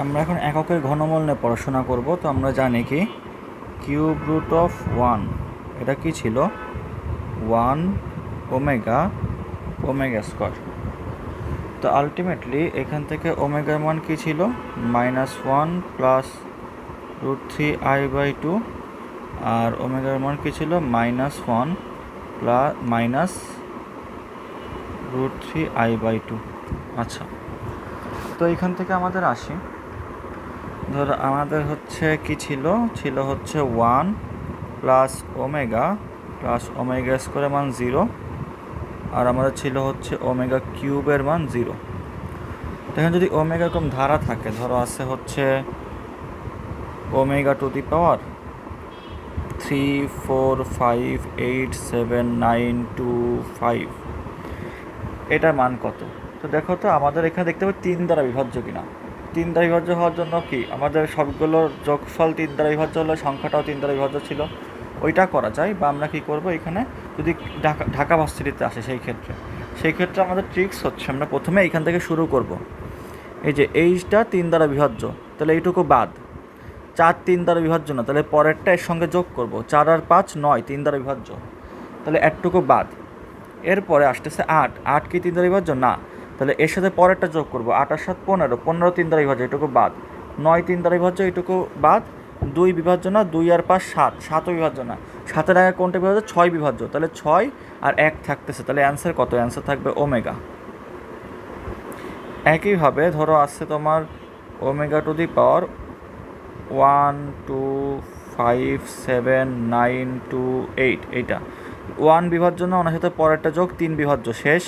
আমরা এখন এককের ঘনমূল নিয়ে পড়াশোনা করব, তো আমরা জানি কি? Cube root of one. এটা কি ছিল? One omega omega square. তো আলটিমেটলি এখান থেকে ওমেগার মান কী ছিল? Minus one plus root three i by two. আর ওমেগার মান কী ছিল? Minus one plus minus root three i by two. আচ্ছা তো এখান থেকে আমাদের আসি। ধর, আমাদের হচ্ছে কি ছিল? ছিল হচ্ছে one plus omega plus omega স্কোয়ারের মান জিরো আর আমাদের ছিল হচ্ছে ওমেগা কিউবের মান জিরো দেখেন যদি ওমেগা এরকম ধারা থাকে, ধরো আছে হচ্ছে omega to the power three four five eight seven nine two five এটার মান কত? তো দেখো তো, আমাদের এখানে দেখতে পাবো তিন দ্বারা বিভাজ্য কিনা। তিন দ্বারা বিভাজ্য হওয়ার জন্য কি আমাদের সবগুলোর যোগফল তিন দ্বারা বিভাজ্য হলে সংখ্যাটাও তিন দ্বারা বিভাজ্য ছিল? ওইটা করা যায় বা আমরা কি করব এখানে? যদি ঢাকা ঢাকা ভার্সিটিতে আসে সেই ক্ষেত্রে। সেই ক্ষেত্রে আমাদের ট্রিক্স হচ্ছে আমরা প্রথমে এইখান থেকে শুরু করব। এই যে এইটা তিন দ্বারা বিভাজ্য, তাহলে এইটুকু বাদ। চার তিন দ্বারা বিভাজ্য না, তাহলে পরেরটা এর সঙ্গে যোগ করব। চার আর পাঁচ নয় তিন দ্বারা বিভাজ্য। তাহলে একটুকু বাদ। এরপরে আসতেছে আট। আট কি তিন দ্বারা বিভাজ্য? না। তাহলে এর সাথে পরেরটা যোগ করব। আর সাত পনেরো পনেরো তিন দ্বারা বিভাজ্য, এটুকু বাদ। নয় তিন দ্বারা বিভাজ্য, এটুকু বাদ। দুই বিভাজ্য না, দুই আর পাঁচ, সাত। সাতও বিভাজ্য না। সাতের আগে কোনটা বিভাজ্য? ছয় বিভাজ্য। তাহলে ছয় আর এক থাকতেছে। তাহলে অ্যান্সার কত? অ্যান্সার থাকবে ওমেগা। একইভাবে ধরো আসছে তোমার omega to the power one, two, five, seven, nine, two, eight. এইটা। ওয়ান বিভাজ্য না, ওনার সাথে পরেরটা যোগ, তিন বিভাজ্য শেষ।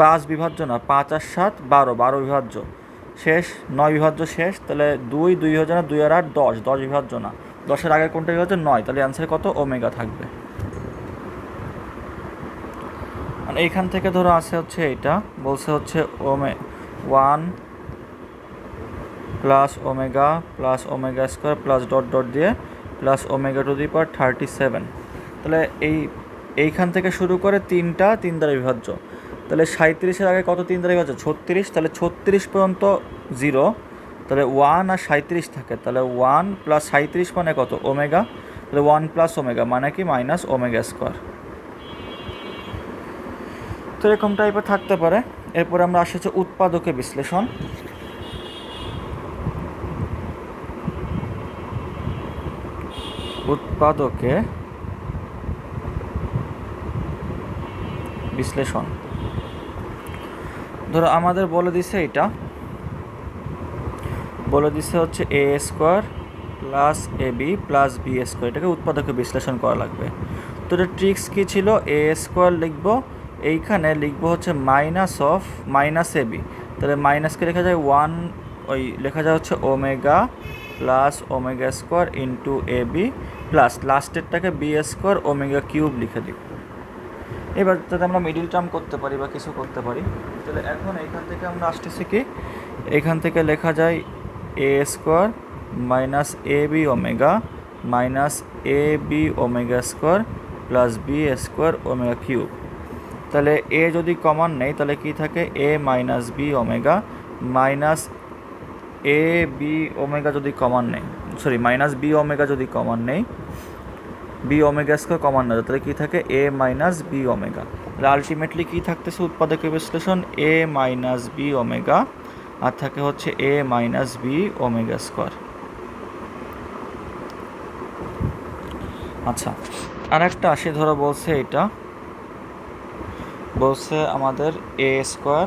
পাঁচ বিভাজ্য না, পাঁচ আর সাত, বারো বারো বিভাজ্য। শেষ, নয় বিভাজ্য শেষ, তাহলে দুই দুই বিভাজ্য না, দুই আর আট, দশ দশ বিভাজ্য না। দশের আগে কোনটা বিভাজ্য? নয়, তাহলে অ্যান্সার কত? ওমেগা থাকবে। মানে এইখান থেকে ধরো আছে হচ্ছে এটা বলছে হচ্ছে ওমে, one plus omega plus omega square plus dot dot দিয়ে plus omega to the power thirty seven. তাহলে এই, এইখান থেকে শুরু করে তিনটা, তিন দ্বারা বিভাজ্য। তাহলে সাঁত্রিশের আগে কত তিন তারিখ আছে ছত্রিশ, তাহলে ছত্রিশ পর্যন্ত জিরো। তাহলে ওয়ান আর সাঁত্রিশ থাকে। তাহলে ওয়ান প্লাস সাঁত্রিশ মানে কত? ওমেগা। তাহলে ওয়ান প্লাস ওমেগা মানে কি? Minus omega square. তো এরকম টাইপের থাকতে পারে। এরপরে আমরা আসি হচ্ছে উৎপাদকে বিশ্লেষণ। উৎপাদকে বিশ্লেষণ। ধরো আমাদের বলে দিছে এটা। বলে দিছে হচ্ছে A square plus A B plus B square. এটাকে উৎপাদকে বিশ্লেষণ করা লাগবে। তো এটা ট্রিক্স কী ছিল? এ স্কোয়ার লিখব, এইখানে লিখব হচ্ছে minus of, minus A B. তাহলে মাইনাসকে লেখা যায়? ওয়ান, ওই লেখা যায় হচ্ছে omega plus omega square into A B plus লাস্টেরটাকে B square omega cube লিখে দিব। এবার যাতে আমরা মিডিল টার্ম করতে পারি বা কিছু করতে পারি, তাহলে এখন এখান থেকে আমরা আসতেছি কি? এখান থেকে লেখা যায় A square minus A B omega minus A B omega square plus B square omega cube তাহলে এ যদি কমন নেই, তাহলে কি থাকে? A minus B omega minus A B omega যদি কমন নেই সরি মাইনাস বি ওমেগা যদি common নেই বি ওমেগা স্কোয়ার কমন না, তাহলে কী থাকে? এ মাইনাস বি ওমেগা তাহলে আলটিমেটলি কী থাকতেছে উৎপাদকের বিশ্লেষণ? এ মাইনাস বি ওমেগা আর থাকে হচ্ছে A minus B omega square আচ্ছা আর একটা আসি, ধরো বলছে এটা। বলছে আমাদের A square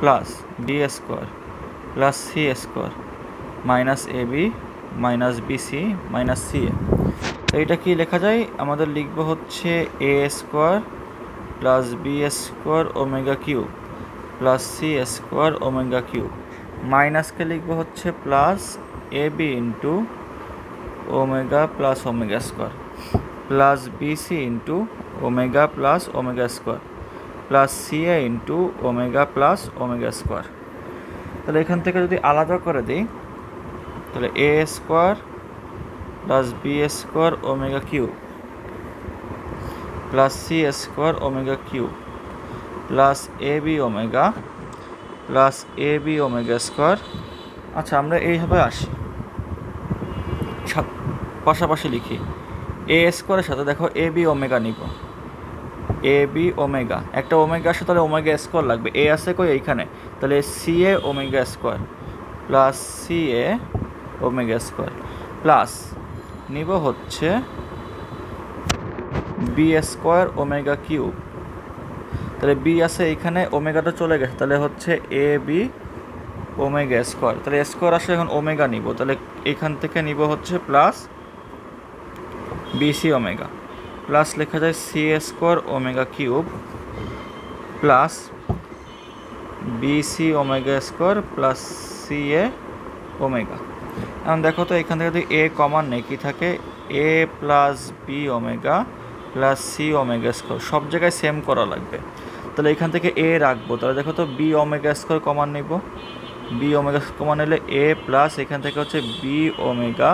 plus B square plus C square minus A B minus B C minus C A এটা কি লেখা যায়? আমাদের লিখব হচ্ছে A square plus B square omega cube plus C square omega cube মাইনাসকে লিখব হচ্ছে plus A B into omega plus omega square plus BC into omega plus omega square plus CA into omega plus omega square তাহলে এখান থেকে যদি আলাদা করে দিই, তাহলে A square plus B square omega cube plus C square omega cube plus A B omega, plus A B omega square. আচ্ছা আমরা এইভাবে আসি। পাশাপাশি লিখি। এ স্কোয়ারের সাথে দেখো এ বি ওমেগা নিব। এ বি ওমেগা, একটা ওমেগা আসে তাহলে ওমেগা স্কোয়ার লাগবে। এ আছে কই? এইখানে। তাহলে C A omega square, plus C A omega square, plus নিব হচ্ছে বি স্কোয়ার ওমেগা কিউব তাহলে বি আছে এইখানে ওমেগাটা চলে গেছে। তাহলে হচ্ছে এ বি ওমেগা স্কোয়ার তাহলে স্কোয়ার আসলে এখন ওমেগা নিব। তাহলে এখান থেকে নিব হচ্ছে প্লাস বিসি ওমেগা প্লাস লেখা যায় C square omega cube plus BC omega square plus C A omega এখন দেখো তো, এখান থেকে যদি এ কমন নেই, কি থাকে? A plus B omega plus C omega square সব জায়গায় সেম করা লাগবে। তাহলে এখান থেকে এ রাখব। তাহলে দেখো তো বি ওমেগা স্কোয়ার কমান নিব। বি ওমেগা কমান নিলে এ প্লাস এখান থেকে হচ্ছে B omega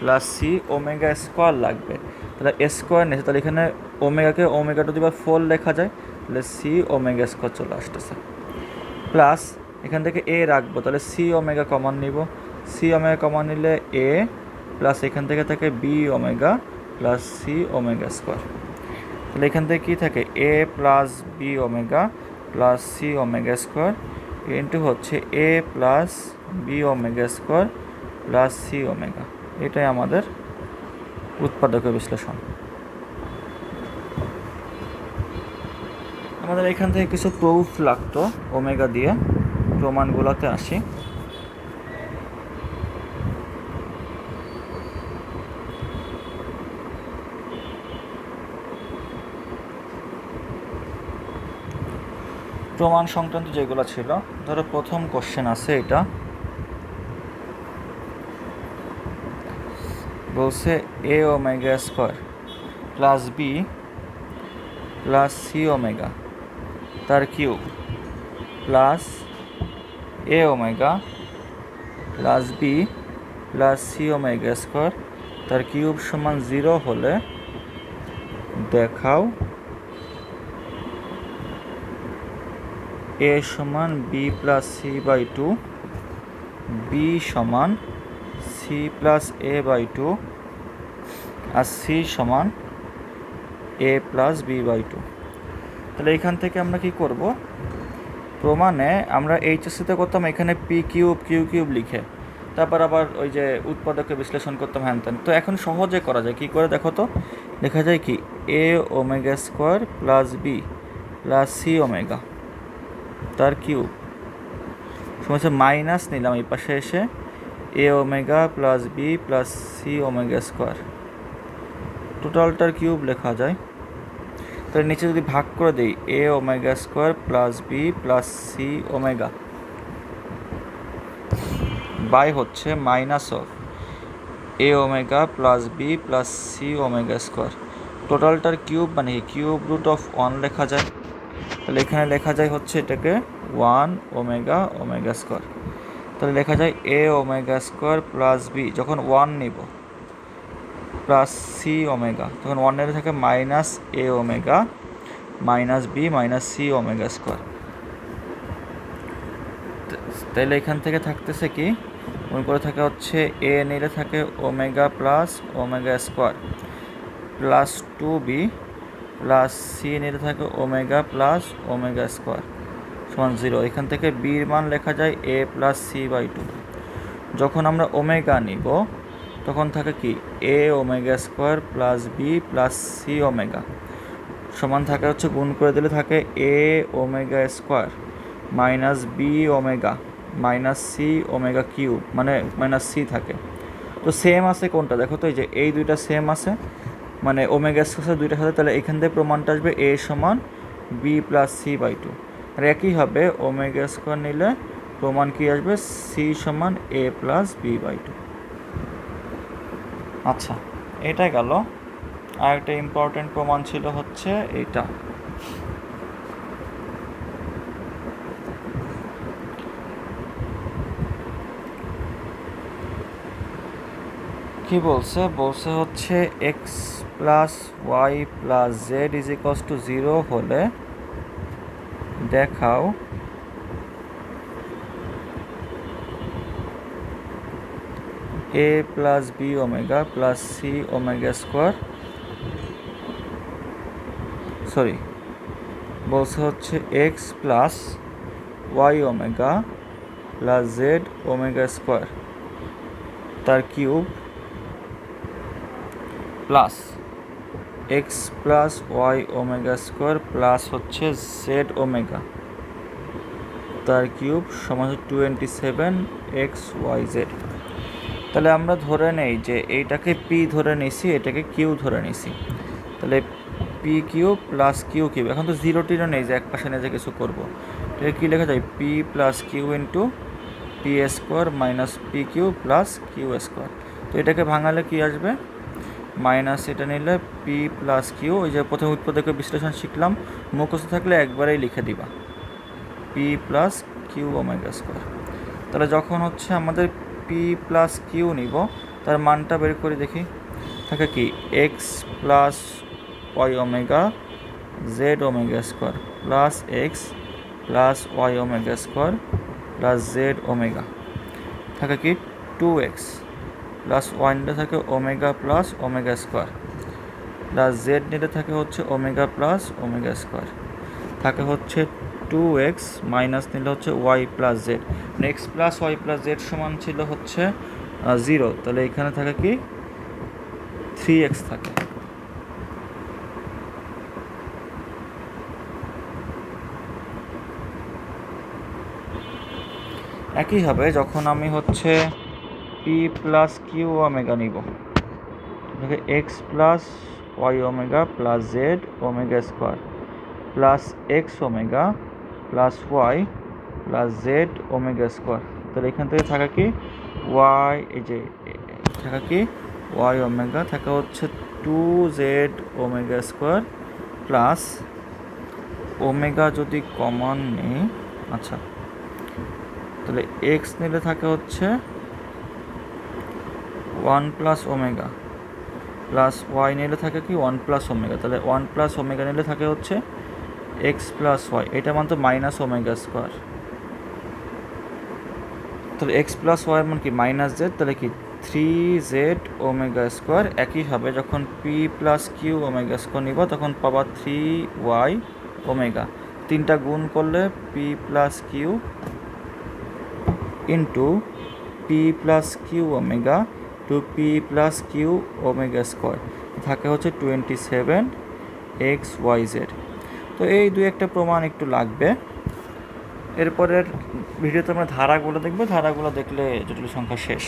plus C omega square লাগবে। তাহলে স্কোয়ার নিয়েছে, তাহলে এখানে ওমেগাকে ওমেগা টু দিবার ফোর লেখা যায়। তাহলে সি ওমেগা স্কোয়ার চলে আসতেছে। প্লাস এখান থেকে এ রাখব। তাহলে সি ওমেগা কমন নিব। সি ওমেগা কমন নিলে এ প্লাস এখান থেকে থাকে B omega plus C omega square তাহলে এখান থেকে কী থাকে? A plus B omega plus C omega square into হচ্ছে A plus B omega square plus C omega এটাই আমাদের উৎপাদকের বিশ্লেষণ। আমাদের এখান থেকে কিছু প্রুফ লাগতো ওমেগা দিয়ে। প্রমাণগুলোতে আসি। প্রমাণ সংক্রান্ত যেগুলো ছিল, ধরো প্রথম কোশ্চেন আছে এটা। বলছে A omega square plus B plus C omega তার cube plus A omega plus B plus C omega square তার কিউব সমান জিরো হলে দেখাও। এ সমান B plus C by two, B সমান C plus A by two, R C সমান A plus B by two. তাহলে এখান থেকে আমরা কি করব? প্রমাণে আমরা এইচএসসিতে করতাম এখানে পি কিউব, কিউ কিউব লিখে। তারপর আবার ওই যে উৎপাদকে বিশ্লেষণ করতাম, হ্যান ত্যান। তো এখন সহজে করা যায়। কি করে দেখো তো? লেখা যায় কি, A omega square plus B plus C omega. তার কিউব সমস্যা মাইনাস নিলাম, এই পাশে এসে A omega plus B plus C omega square টোটালটার cube লেখা যায়। তাহলে নিচে যদি ভাগ করে দিই A omega square plus B plus C omega by হচ্ছে minus of A omega plus B plus C omega square টোটালটার cube মানে কিউব রুট অফ ওয়ান লেখা যায়। তাহলে এখানে লেখা যায় হচ্ছে এটাকে ওয়ান ওমেগা ওমেগা স্কোয়ার। তাহলে লেখা যায় A omega square plus B, যখন ওয়ান নিব, প্লাস সি ওমেগা, তখন ওয়ানের থাকে minus A omega, minus B, minus C omega square. তাহলে এখান থেকে থাকতেছে কি? মনে করে থাকে হচ্ছে এ নিলে থাকে omega plus omega square, plus two B plus C নিলে থাকে ওমেগা প্লাস ওমেগা স্কোয়ার সমান জিরো। এখান থেকে বির মান লেখা যায় A plus C by two. যখন আমরা ওমেগা নিব, তখন থাকে কি? A omega square plus B plus C omega. সমান থাকে হচ্ছে গুণ করে দিলে থাকে A omega square minus B omega minus C omega cube মানে মাইনাস সি থাকে। তো সেম আছে কোনটা? দেখো তো এই যে, এই দুইটা সেম আছে। মানে ওমেগা স্কোয়ার দুইটা সাথে তাহলে এখান থেকে প্রমাণটা আসবে এ সমান B plus C by two. আর একই হবে, ওমেগা স্কোয়ার নিলে প্রমাণ কি আসবে? সি সমান A plus B by two. আচ্ছা এটা গেল। আর একটা ইম্পর্টেন্ট প্রমাণ ছিল হচ্ছে এইটা কি বলছে? বলছে হচ্ছে X plus Y plus Z is equal to zero হলে দেখাও। A plus B omega plus C omega square sorry বলছে হচ্ছে X plus Y omega plus Z omega square তার cube plus. X plus Y omega square plus হচ্ছে Z omega. তার cube সমান twenty seven X Y Z তাহলে আমরা ধরে নেই যে এইটাকে পি ধরে নিছি, এটাকে কিউ ধরে নিছি। তাহলে P Q plus Q Q এখন তো জিরো টিরো নেই যে এক পাশে নিয়ে যে কিছু করব। এটা কী লেখা যায়? P plus Q into P square minus P Q plus Q square তো এটাকে ভাঙালে কি আসবে? মাইনাস এটা নিলে পি প্লাস কিউ ওই যে প্রথমে উৎপাদকের বিশ্লেষণ শিখলাম। মুখস্থ থাকলে একবারেই লিখে দিবা। P plus Q omega square তাহলে যখন হচ্ছে আমাদের পি প্লাস কিউ নিব, তার মানটা বের করে দেখি। থাকে কি? X plus Y omega Z omega square plus X plus Y omega square plus Z omega থাকে কি? টু এক্স প্লাস ওয়াই নিলে থাকে omega plus omega square. Plus Z নিলে থাকে হচ্ছে ওমেগা প্লাস ওমেগা স্কোয়ার। থাকে হচ্ছে টু এক্স মাইনাস নিলে হচ্ছে Y plus Z. X plus Y plus Z সমান ছিল হচ্ছে জিরো। তাহলে এখানে থাকে কি? থ্রি এক্স থাকে। একইভাবে যখন আমি হচ্ছে পি প্লাস কিউ ওমেগা নিব। X plus Y omega plus Z omega square plus X omega plus Y plus Z omega square তাহলে এখান থেকে থাকা কি? ওয়াই এই যে, থাকা কি? ওয়াই ওমেগা থাকা হচ্ছে two Z omega square plus omega যদি কমন নেই আচ্ছা তাহলে এক্স নিলে থাকে হচ্ছে one plus omega. Plus Y নিলে থাকে কি? One plus omega. তাহলে ওয়ান প্লাস ওমেগা নিলে থাকে হচ্ছে এক্স প্লাস ওয়াই। এটা মান তো মাইনাস ওমেগা স্কোয়ার। তাহলে এক্স প্লাস ওয়াই মান কি? Minus Z. তাহলে কি? থ্রি জেড ওমেগা স্কোয়ার একইভাবে যখন P plus Q omega square নিব, তখন পাবা থ্রি ওয়াই ওমেগা। তিনটা গুণ করলে P plus Q into P plus Q omega to P plus Q omega square থাকে হচ্ছে twenty seven X Y Z তো এই দুই একটা প্রমাণ একটু লাগবে। এরপরের ভিডিওতে আমরা ধারাগুলো দেখব। ধারাগুলো দেখলে জটিল সংখ্যা শেষ।